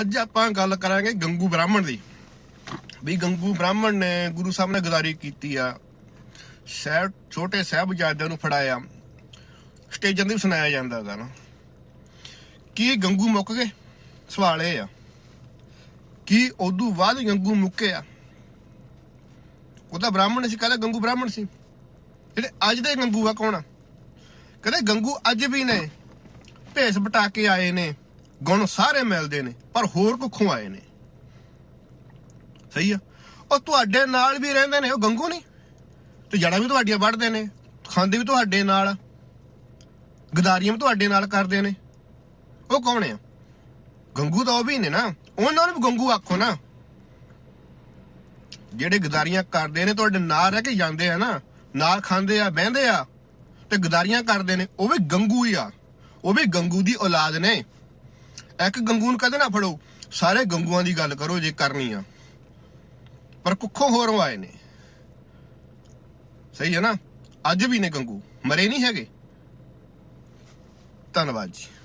ਅੱਜ ਆਪਾਂ ਗੱਲ ਕਰਾਂਗੇ ਗੰਗੂ ਬ੍ਰਾਹਮਣ ਦੀ। ਵੀ ਗੰਗੂ ਬ੍ਰਾਹਮਣ ਨੇ ਗੁਰੂ ਸਾਹਿਬ ਨੇ ਗਦਾਰੀ ਕੀਤੀ ਆ। ਸਾਹਿਬ, ਛੋਟੇ ਸਾਹਿਬਜ਼ਾਦਿਆਂ ਨੂੰ ਫੜਾਇਆ। ਸਟੇਜਾਂ ਤੇ ਵੀ ਸੁਣਾਇਆ ਜਾਂਦਾ ਹੈਗਾ ਨਾ। ਕੀ ਗੰਗੂ ਮੁੱਕ ਗਏ? ਸਵਾਲ ਇਹ ਆ। ਕੀ ਉਦੋਂ ਬਾਅਦ ਗੰਗੂ ਮੁੱਕੇ ਆ? ਉਹਦਾ ਬ੍ਰਾਹਮਣ ਸੀ ਕਹਿੰਦਾ ਗੰਗੂ ਬ੍ਰਾਹਮਣ ਸੀ। ਜਿਹੜੇ ਅੱਜ ਦੇ ਗੰਗੂ ਆ ਕੌਣ ਆ? ਕਹਿੰਦੇ ਗੰਗੂ ਅੱਜ ਵੀ ਨੇ, ਭੇਸ ਬਟਾ ਕੇ ਆਏ ਨੇ। ਗੁਣ ਸਾਰੇ ਮਿਲਦੇ ਨੇ, ਪਰ ਹੋਰ ਕੁੱਖੋਂ ਆਏ ਨੇ। ਸਹੀ ਆ? ਉਹ ਤੁਹਾਡੇ ਨਾਲ ਵੀ ਰਹਿੰਦੇ ਨੇ, ਉਹ ਗੰਗੂ ਨਹੀਂ? ਤੇ ਜੜਾਂ ਵੀ ਤੁਹਾਡੀਆਂ ਵੱਢਦੇ ਨੇ, ਖਾਂਦੇ ਵੀ ਤੁਹਾਡੇ ਨਾਲ, ਗਦਾਰੀਆਂ ਵੀ ਤੁਹਾਡੇ ਨਾਲ ਕਰਦੇ ਨੇ। ਉਹ ਕੌਣ ਆ? ਗੰਗੂ ਤਾਂ ਉਹ ਵੀ ਨੇ ਨਾ। ਉਹਨਾਂ ਨੂੰ ਵੀ ਗੰਗੂ ਆਖੋ ਨਾ। ਜਿਹੜੇ ਗਦਾਰੀਆਂ ਕਰਦੇ ਨੇ, ਤੁਹਾਡੇ ਨਾਲ ਰਹਿ ਕੇ ਜਾਂਦੇ ਆ ਨਾ, ਨਾਲ ਖਾਂਦੇ ਆ, ਬਹਿੰਦੇ ਆ, ਤੇ ਗਦਾਰੀਆਂ ਕਰਦੇ ਨੇ, ਉਹ ਵੀ ਗੰਗੂ ਹੀ ਆ। ਉਹ ਵੀ ਗੰਗੂ ਦੀ ਔਲਾਦ ਨੇ। ਇੱਕ ਗੰਗੂ ਨੂੰ ਕਦੇ ਨਾ ਫੜੋ। ਸਾਰੇ ਗੰਗੂਆਂ ਦੀ ਗੱਲ ਕਰੋ ਜੇ ਕਰਨੀ ਆ। ਪਰ ਕੁੱਖੋਂ ਹੋਰੋਂ ਆਏ ਨੇ। ਸਹੀ ਹੈ ਨਾ? ਅੱਜ ਵੀ ਨੇ ਗੰਗੂ। ਮਰੇ ਨਹੀਂ ਹੈਗੇ। ਧੰਨਵਾਦ ਜੀ।